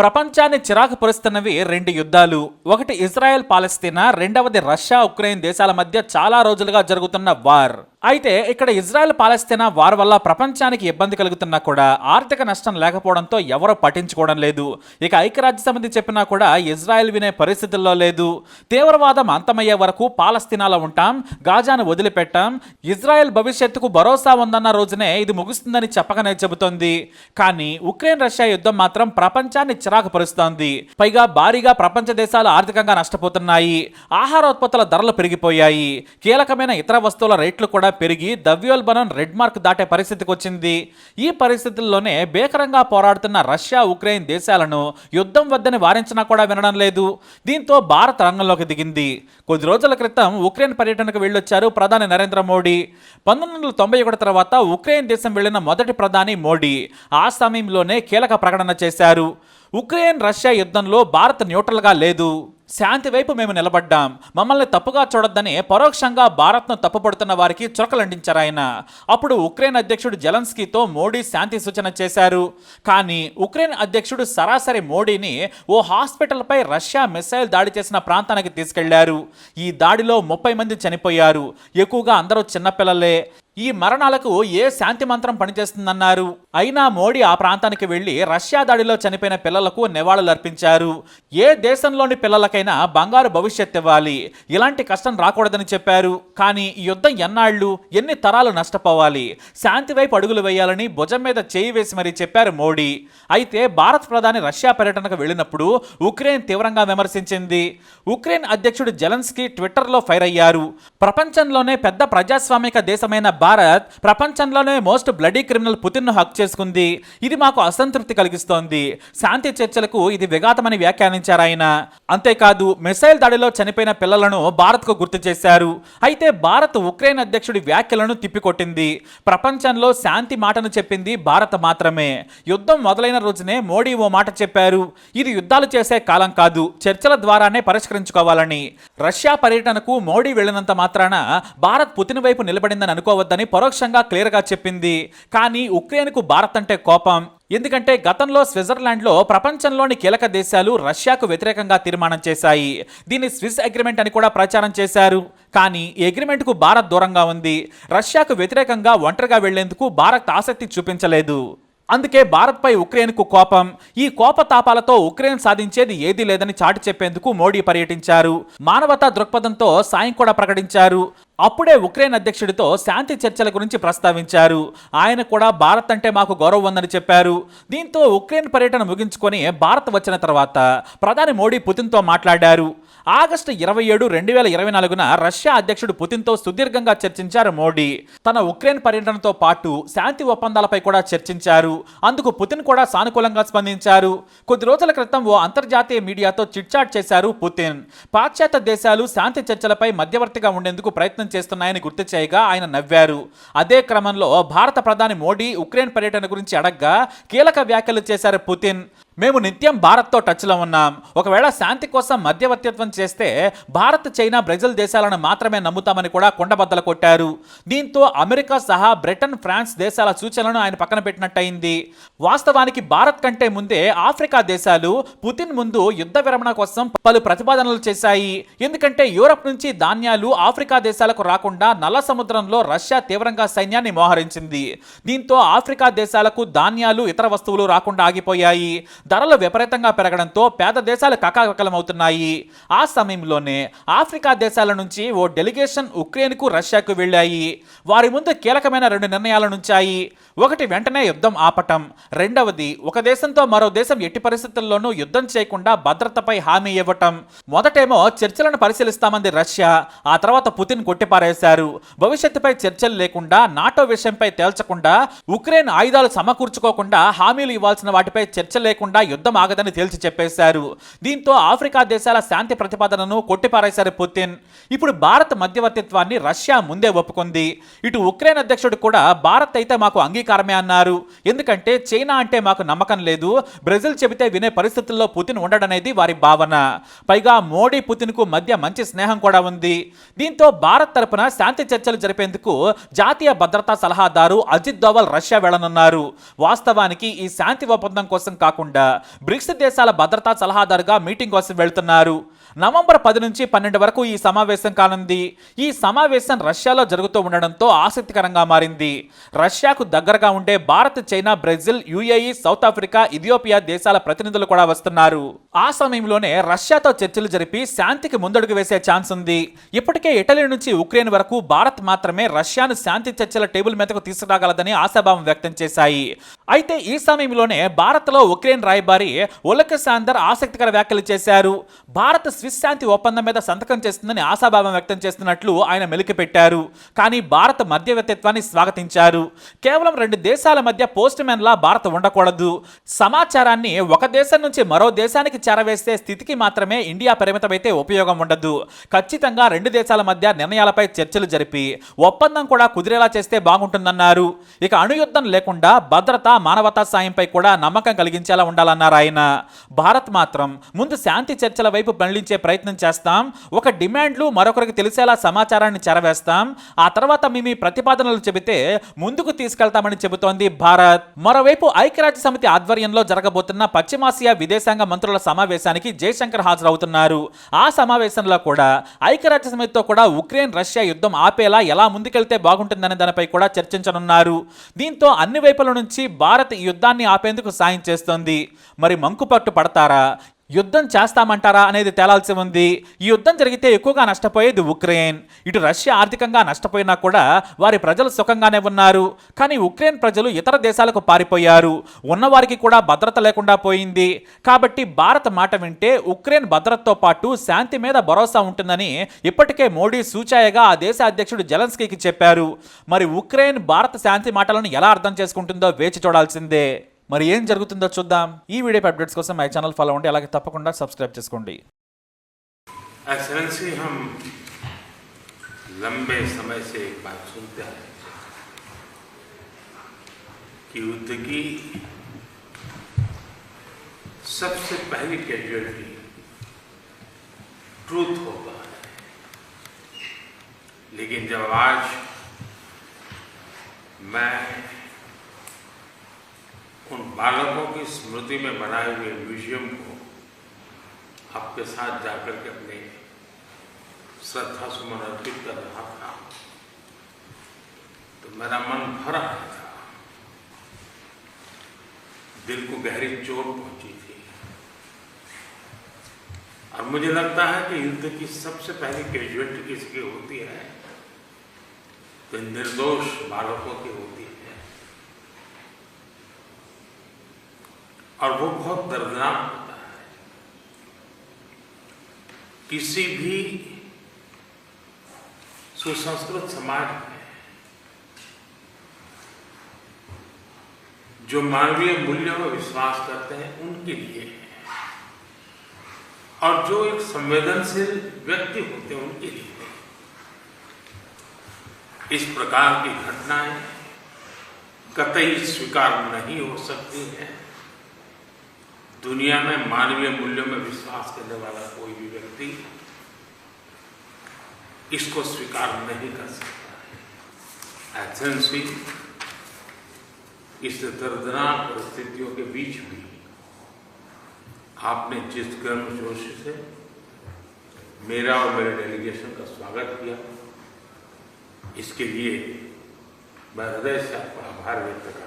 ప్రపంచాన్ని చిరాకు పరుస్తున్నవి రెండు యుద్ధాలు. ఒకటి ఇజ్రాయెల్ పాలస్తీనా రెండవది రష్యా ఉక్రెయిన్ దేశాల మధ్య చాలా రోజులుగా జరుగుతున్న వార్. అయితే ఇక్కడ ఇజ్రాయెల్ పాలస్తీనా వార్ వల్ల ప్రపంచానికి ఇబ్బంది కలుగుతున్నా కూడా ఆర్థిక నష్టం లేకపోవడంతో ఎవరూ పట్టించుకోవడం లేదు. ఇక ఐక్యరాజ్య సమితి చెప్పినా కూడా ఇజ్రాయెల్ వినే పరిస్థితుల్లో లేదు. తీవ్రవాదం అంతమయ్యే వరకు పాలస్తీనాలో ఉంటాం. గాజాను వదిలిపెట్టాం. ఇజ్రాయెల్ భవిష్యత్తుకు భరోసా ఉందన్న రోజునే ఇది ముగుస్తుందని చెప్పకనే చెబుతోంది. కానీ ఉక్రెయిన్ రష్యా యుద్ధం మాత్రం ప్రపంచాన్ని చిరాకు పరుస్తోంది పైగా భారీగా ప్రపంచ దేశాలు ఆర్థికంగా నష్టపోతున్నాయి. ఆహారోత్పత్తుల ధరలు పెరిగిపోయాయి. కీలకమైన ఇతర వస్తువుల రేట్లు కూడా పెరిగి ద్రవ్యోల్బణం రెడ్ మార్క్ దాటే పరిస్థితికి వచ్చింది. ఈ పరిస్థితుల్లోనే భీకరంగా పోరాడుతున్న రష్యా ఉక్రెయిన్ దేశాలను యుద్ధం వద్దని వారించినా కూడా వినడం లేదు. దీంతో భారత రంగంలోకి దిగింది. కొద్ది రోజుల క్రితం ఉక్రెయిన్ పర్యటనకు వెళ్ళొచ్చారు ప్రధాని నరేంద్ర మోడీ. పంతొమ్మిది వందల తొంభై ఒకటి తర్వాత ఉక్రెయిన్ దేశం వెళ్ళిన మొదటి ప్రధాని మోడీ ఆ సమయంలోనే కీలక ప్రకటన చేశారు. ఉక్రెయిన్ రష్యా యుద్ధంలో భారత్ న్యూట్రల్గా లేదు. శాంతి వైపు మేము నిలబడ్డాం. మమ్మల్ని తప్పుగా చూడొద్దని పరోక్షంగా భారత్ను తప్పుపడుతున్న వారికి చురకలండించారు ఆయన. అప్పుడు ఉక్రెయిన్ అధ్యక్షుడు జెలెన్స్కీతో మోడీ శాంతి సూచన చేశారు. కానీ ఉక్రెయిన్ అధ్యక్షుడు సరాసరి మోడీని ఓ హాస్పిటల్పై రష్యా మిసైల్ దాడి చేసిన ప్రాంతానికి తీసుకెళ్ళారు. ఈ దాడిలో ముప్పై మంది చనిపోయారు. ఎక్కువగా అందరూ చిన్నపిల్లలే. ఈ మరణాలకు ఏ శాంతి మంత్రం పనిచేస్తుందన్నారు? అయినా మోడీ ఆ ప్రాంతానికి వెళ్ళి రష్యా దాడిలో చనిపోయిన పిల్లలకు నివాళులర్పించారు ఏ దేశంలోని పిల్లలకైనా బంగారు భవిష్యత్ ఇవ్వాలి. ఇలాంటి కష్టం రాకూడదని చెప్పారు. కానీ ఈ యుద్ధం ఎన్నాళ్ళు? ఎన్ని తరాలు నష్టపోవాలి? శాంతి వైపు అడుగులు వేయాలని భుజం మీద చేయి వేసి మరీ చెప్పారు మోడీ. అయితే భారత్ ప్రధాని రష్యా పర్యటనకు వెళ్ళినప్పుడు ఉక్రెయిన్ తీవ్రంగా విమర్శించింది. ఉక్రెయిన్ అధ్యక్షుడు జెలెన్స్కీ ట్విట్టర్లో ఫైర్ అయ్యారు. ప్రపంచంలోనే పెద్ద ప్రజాస్వామిక దేశమైన భారత్ ప్రపంచంలోనే మోస్ట్ బ్లడీ క్రిమినల్ పుతిన్ను హక్ చేసుకుంది. ఇది మాకు అసంతృప్తి కలిగిస్తోంది. శాంతి చర్చలకు ఇది విఘాతమని వ్యాఖ్యానించారు ఆయన. అంతేకాదు మిసైల్ దాడిలో చనిపోయిన పిల్లలను భారత్కు గుర్తు చేశారు. అయితే భారత్ ఉక్రెయిన్ అధ్యక్షుడి వ్యాఖ్యలను తిప్పికొట్టింది. ప్రపంచంలో శాంతి మాటను చెప్పింది భారత్ మాత్రమే. యుద్ధం మొదలైన రోజునే మోడీ ఓ మాట చెప్పారు. ఇది యుద్ధాలు చేసే కాలం కాదు చర్చల ద్వారానే పరిష్కరించుకోవాలని. రష్యా పర్యటనకు మోడీ వెళ్ళినంత మాత్రాన భారత్ పుతిన్ వైపు నిలబడిందని అనుకోవద్దని పరోక్షంగా క్లియర్గా చెప్పింది. కానీ ఉక్రెయిన్కు భారత్ అంటే కోపం. ఎందుకంటే గతంలో స్విట్జర్లాండ్లో ప్రపంచంలోని కీలక దేశాలు రష్యాకు వ్యతిరేకంగా తీర్మానం చేశాయి. దీన్ని స్విస్ అగ్రిమెంట్ అని కూడా ప్రచారం చేశారు. కానీ ఈ అగ్రిమెంట్కు భారత్ దూరంగా ఉంది. రష్యాకు వ్యతిరేకంగా ఒంటరిగా వెళ్ళేందుకు భారత్ ఆసక్తి చూపించలేదు. అందుకే భారత్పై ఉక్రెయిన్కు కోపం. ఈ కోపతాపాలతో ఉక్రెయిన్ సాధించేది ఏదీ లేదని చాటి చెప్పేందుకు మోడీ పర్యటించారు. మానవతా దృక్పథంతో సాయం కూడా ప్రకటించారు. అప్పుడే ఉక్రెయిన్ అధ్యక్షుడితో శాంతి చర్చల గురించి ప్రస్తావించారు. ఆయన కూడా భారత్ అంటే మాకు గౌరవం ఉందని చెప్పారు. దీంతో ఉక్రెయిన్ పర్యటన ముగించుకొని భారత్ వచ్చిన తర్వాత ప్రధాని మోడీ పుతిన్తో మాట్లాడారు. ఆగస్టు ఇరవై ఏడు రెండు వేల ఇరవై నాలుగున రష్యా అధ్యక్షుడు పుతిన్తో సుదీర్ఘంగా చర్చించారు మోడీ. తన ఉక్రెయిన్ పర్యటనతో పాటు శాంతి ఒప్పందాలపై కూడా చర్చించారు. అందుకు పుతిన్ కూడా సానుకూలంగా స్పందించారు. కొద్ది రోజుల క్రితం ఓ అంతర్జాతీయ మీడియాతో చిట్చాట్ చేశారు పుతిన్. పాశ్చాత్య దేశాలు శాంతి చర్చలపై మధ్యవర్తిగా ఉండేందుకు ప్రయత్నం చేస్తున్నాయని గుర్తు చేయగా ఆయన నవ్వారు. అదే క్రమంలో భారత ప్రధాని మోడీ ఉక్రెయిన్ పర్యటన గురించి అడగ్గా కీలక వ్యాఖ్యలు చేశారు పుతిన్. మేము నిత్యం భారత్తో టచ్లో ఉన్నాం. ఒకవేళ శాంతి కోసం మధ్యవర్తిత్వం చేస్తే భారత్ చైనా బ్రెజిల్ దేశాలను మాత్రమే నమ్ముతామని కూడా కొండబద్దలు కొట్టారు. దీంతో అమెరికా సహా బ్రిటన్ ఫ్రాన్స్ దేశాల సూచనలను ఆయన పక్కన పెట్టినట్టయింది. వాస్తవానికి భారత్ కంటే ముందే ఆఫ్రికా దేశాలు పుతిన్ ముందు యుద్ధ విరమణ కోసం పలు ప్రతిపాదనలు చేశాయి. ఎందుకంటే యూరప్ నుంచి ధాన్యాలు ఆఫ్రికా దేశాలకు రాకుండా నల్ల సముద్రంలో రష్యా తీవ్రంగా సైన్యాన్ని మోహరించింది. దీంతో ఆఫ్రికా దేశాలకు ధాన్యాలు ఇతర వస్తువులు రాకుండా ఆగిపోయాయి. ధరలు విపరీతంగా పెరగడంతో పేద దేశాలు కకాకలమవుతున్నాయి. ఆ సమయంలోనే ఆఫ్రికా దేశాల నుంచి ఓ డెలిగేషన్ ఉక్రెయిన్కు రష్యాకు వెళ్ళాయి. వారి ముందు కీలకమైన రెండు నిర్ణయాలను ఉంచాయి ఒకటి వెంటనే యుద్ధం ఆపటం. రెండవది ఒక దేశంతో మరో దేశం ఎట్టి పరిస్థితుల్లోనూ యుద్ధం చేయకుండా భద్రతపై హామీ ఇవ్వటం. మొదటేమో చర్చలను పరిశీలిస్తామంది రష్యా. ఆ తర్వాత పుతిన్ కొట్టిపారేశారు. భవిష్యత్తుపై చర్చలు లేకుండా నాటో విషయంపై తేల్చకుండా ఉక్రెయిన్ ఆయుధాలు సమకూర్చుకోకుండా హామీలు ఇవ్వాల్సిన వాటిపై చర్చ లేకుండా యుద్ధం ఆగదని తేల్చి చెప్పేశారు. దీంతో ఆఫ్రికా దేశాల శాంతి ప్రతిపాదనను కొట్టిపారేశారు పుతిన్. ఇప్పుడు భారత్ మధ్యవర్తిత్వాన్ని రష్యా ముందే ఒప్పుకుంది. ఇటు ఉక్రెయిన్ అధ్యక్షుడు కూడా భారత్ అయితే మాకు అంగీకారమే అన్నారు. ఎందుకంటే చైనా అంటే మాకు నమ్మకం లేదు. బ్రెజిల్ చెబితే వినే పరిస్థితుల్లో పుతిన్ ఉండడనేది వారి భావన. పైగా మోడీ పుతిన్కు మధ్య మంచి స్నేహం కూడా ఉంది. దీంతో భారత్ తరపున శాంతి చర్చలు జరిపేందుకు జాతీయ భద్రతా సలహాదారు అజిత్ దోవల్ రష్యా వెళ్ళనున్నారు వాస్తవానికి ఈ శాంతి ఒప్పందం కోసం కాకుండా బ్రిక్స్ దేశాల భద్రతా సలహాదారుగా మీటింగ్ కోసం వెళ్తున్నారు. నవంబర్ పది నుంచి పన్నెండు వరకు ఈ సమావేశం కానుంది. ఈ సమావేశం రష్యాలో జరుగుతూ ఉండడంతో ఆసక్తికరంగా మారింది. రష్యాకు దగ్గరగా ఉండే Bharat China Brazil UAE South Africa Ethiopia దేశాల ప్రతినిధులు కూడా వస్తున్నారు. ఆ సమయంలోనే రష్యాతో చర్చలు జరిపి శాంతికి ముందడుగు వేసే ఛాన్స్ ఉంది. ఇప్పటికే ఇటలీ నుంచి ఉక్రెయిన్ వరకు భారత్ మాత్రమే రష్యాను శాంతి చర్చల టేబుల్ మీదకు తీసుకురాగలదని ఆశాభావం వ్యక్తం చేశాయి. అయితే ఈ సమయంలోనే భారత్లో ఉక్రెయిన్ రాయబారి ఒలకసాందర్ ఆసక్తికర వ్యాఖ్యలు చేశారు. భారత్ స్విస్ శాంతి ఒప్పందం మీద సంతకం చేస్తుందని ఆశాభావం వ్యక్తం చేస్తున్నట్లు ఆయన మెలికి పెట్టారు కానీ భారత మధ్యవర్తిత్వాన్ని స్వాగతించారు. కేవలం రెండు దేశాల మధ్య పోస్ట్ మ్యాన్ లా భారత్ ఉండకూడదు. సమాచారాన్ని ఒక దేశం నుంచి మరో దేశానికి చేరవేసే స్థితికి మాత్రమే ఇండియా పరిమితమైతే ఉపయోగం ఉండదు. ఖచ్చితంగా రెండు దేశాల మధ్య నిర్ణయాలపై చర్చలు జరిపి ఒప్పందం కూడా కుదిరేలా చేస్తే బాగుంటుందన్నారు. ఇక అణుయుద్ధం లేకుండా భద్రత మానవతా సాయంపై కూడా నమ్మకం కలిగించేలా ఉండాలి చేయాలన్నారు ఆయన. భారత్ మాత్రం ముందు శాంతి చర్చల వైపు మళ్ళించే ప్రయత్నం చేస్తాం. ఒక డిమాండ్లు మరొకరికి తెలిసేలా సమాచారాన్ని చేరవేస్తాం. ఆ తర్వాత మీ మీ ప్రతిపాదనలు చెబితే ముందుకు తీసుకెళ్తామని చెబుతోంది భారత్. మరోవైపు ఐక్యరాజ్య సమితి ఆధ్వర్యంలో జరగబోతున్న పశ్చిమాసియా విదేశాంగ మంత్రుల సమావేశానికి జయశంకర్ హాజరవుతున్నారు. ఆ సమావేశంలో కూడా ఐక్యరాజ్య సమితితో కూడా ఉక్రెయిన్ రష్యా యుద్ధం ఆపేలా ఎలా ముందుకెళ్తే బాగుంటుందనే దానిపై కూడా చర్చించనున్నారు. దీంతో అన్ని వైపుల నుంచి భారత్ యుద్ధాన్ని ఆపేందుకు సాయం చేస్తోంది. మరి మంకుపట్టు పడతారా? యుద్ధం చేస్తామంటారా అనేది తేలాల్సి ఉంది. ఈ యుద్ధం జరిగితే ఎక్కువగా నష్టపోయేది ఉక్రెయిన్. ఇటు రష్యా ఆర్థికంగా నష్టపోయినా కూడా వారి ప్రజలు సుఖంగానే ఉన్నారు. కానీ ఉక్రెయిన్ ప్రజలు ఇతర దేశాలకు పారిపోయారు. ఉన్నవారికి కూడా భద్రత లేకుండా పోయింది. కాబట్టి భారత మాట వింటే ఉక్రెయిన్ భద్రతతో పాటు శాంతి మీద భరోసా ఉంటుందని ఇప్పటికే మోడీ సూచాయగా ఆ దేశ అధ్యక్షుడు జెలెన్స్కీకి చెప్పారు. మరి ఉక్రెయిన్ భారత శాంతి మాటలను ఎలా అర్థం చేసుకుంటుందో వేచి చూడాల్సిందే. మరి ఏం జరుగుతుందో చూద్దాం ఈ వీడియో అప్డేట్స్ కోసం మై ఛానల్ ఫాలో అవ్వండి అలాగే తప్పకుండా సబ్స్క్రైబ్ చేసుకోండి एक्सलेंसी हम लंबे समय से एक बात सुनते आए हैं कि युद्ध की सबसे पहली कैजुअलिटी ट्रूथ होता है लेकिन जब आज मैं उन बालकों की स्मृति में बनाए हुए म्यूज़ियम को आपके साथ जाकर के अपने श्रद्धा सुमन अर्पित कर रहा था। तो मेरा मन भर था। दिल को गहरी चोट पहुँची थी। और मुझे लगता है कि युद्ध की सबसे पहली कैजुअलिटी किसकी होती है तो निर्दोष बालकों की होती है। और वो बहुत दर्दनाक होता है। किसी भी सुसंस्कृत समाज में जो मानवीय मूल्यों में विश्वास करते हैं, उनके लिए और जो एक संवेदनशील व्यक्ति होते हैं, उनके लिए इस प्रकार की घटनाएँ कतई स्वीकार नहीं हो सकती हैं। दुनिया में मानवीय मूल्यों में विश्वास करने वाला कोई भी व्यक्ति इसको स्वीकार नहीं कर सकता है। एथेंसी इस दर्दनाक परिस्थितियों के बीच भी आपने जिस गर्म जोश से मेरा और मेरे डेलीगेशन का स्वागत किया, इसके लिए मैं हृदय से आपका आभार व्यक्त करता